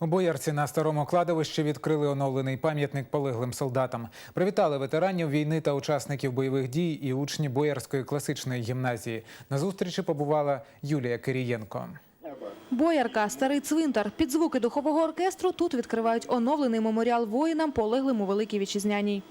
У Боярці на старому кладовищі відкрили оновлений пам'ятник полеглим солдатам. Привітали ветеранів війни та учасників бойових дій і учні Боярської класичної гімназії. На зустрічі побувала Юлія Кирієнко. Боярка, старий цвинтар. Під звуки духового оркестру тут відкривають оновлений меморіал воїнам, полеглим у Великій Вітчизняній.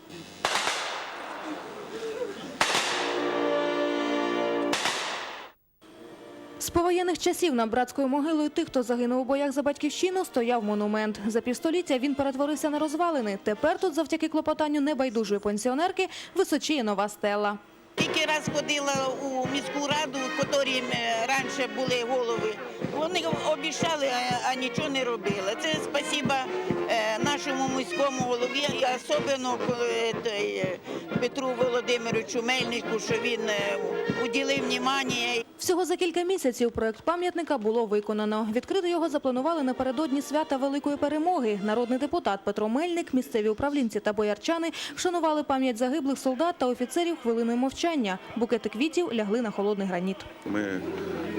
З повоєнних часів над братською могилою тих, хто загинув у боях за батьківщину, стояв монумент. За півстоліття він перетворився на розвалини. Тепер тут, завдяки клопотанню небайдужої пенсіонерки, височіє нова стела. Тільки раз ходила у міську раду, в котрій е, раніше були голови. Вони обіцяли, а, нічого не робили. Це спасіба е, нашому міському голові, і особливо той, е, Петру Володимировичу Мельнику, що він е, уділив увагу. Всього за кілька місяців проект пам'ятника було виконано. Відкрити його запланували напередодні свята Великої перемоги. Народний депутат Петро Мельник, місцеві управлінці та боярчани вшанували пам'ять загиблих солдат та офіцерів хвилиною мовчання. Букети квітів лягли на холодний граніт. Ми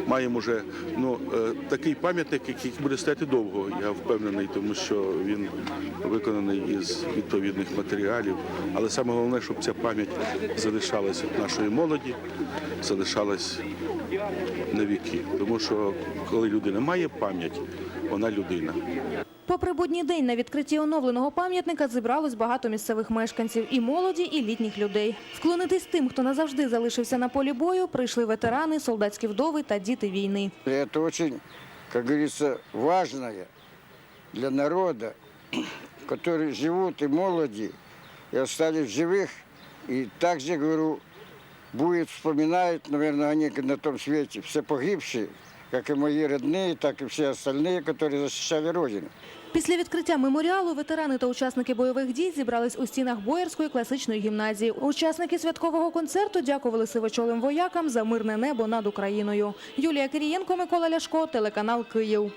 маємо вже ну, е, такий пам'ятник, який буде стояти довго, я впевнений, тому що він виконаний із відповідних матеріалів. Але саме головне, щоб ця пам'ять залишалась нашої молоді, залишалась на віки. Тому що коли людина має пам'ять, вона людина. Попри будній день на відкритті оновленого пам'ятника зібралось багато місцевих мешканців і молоді, і літніх людей. Вклонитись тим, хто назавжди залишився на полі бою, прийшли ветерани, солдатські вдови та діти війни. И Это очень, как говорится, важное для народа, которые живут и молоди, и остались в живых. И также, говорю, будет вспоминать, наверное, они на том свете все погибшие, как и мои родные, так и все остальные, которые защищали Родину. Після відкриття меморіалу ветерани та учасники бойових дій зібрались у стінах Боярської класичної гімназії. Учасники святкового концерту дякували сивочолим воякам за мирне небо над Україною. Юлія Кирієнко, Микола Ляшко, телеканал Київ.